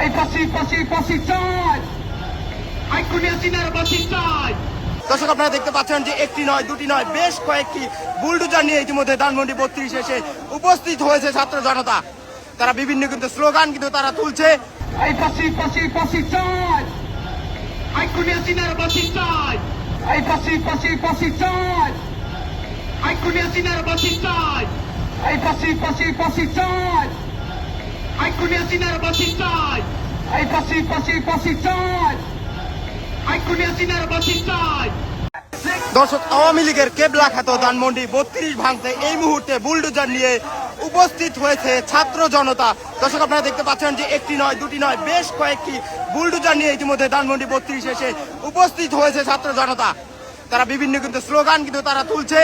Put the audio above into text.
এই ফাঁসি ফাঁসি ফাঁসি চাই এই খুনিয়া সিনার ফাঁসি চাই দর্শক আপনারা দেখতে পাচ্ছেন যে একটি নয় দুটি নয় বেশ কয়েকটি বুলডুজার নিয়ে ইতিমধ্যে ধানমন্ডি বত্রিশ এসে উপস্থিত হয়েছে ছাত্র জনতা। তারা বিভিন্ন কিন্তু স্লোগান কিন্তু তারা তুলছে। এই ফাঁসি ফাঁসি ফাঁসি চাই এই খুনিয়া সিনার ফাঁসি চাই এই ফাঁসি ফাঁসি ফাঁসি চাই এই খুনিয়া সিনার ফাঁসি চাই এই ফাঁসি ফাঁসি ফাঁসি চাই এই দর্শক, আওয়ামী লীগের কেবলা খ্যাত ধানমন্ডি বত্রিশ ভাঙতে এই মুহূর্তে বুলডোজার নিয়ে উপস্থিত হয়েছে ছাত্র জনতা। দর্শক, আপনারা দেখতে পাচ্ছেন যে একটি নয়, দুটি নয়, বেশ কয়েকটি বুলডোজার নিয়ে ইতিমধ্যে ধানমন্ডি বত্রিশ এসে উপস্থিত হয়েছে ছাত্র জনতা। তারা বিভিন্ন কিন্তু স্লোগান কিন্তু তারা তুলছে।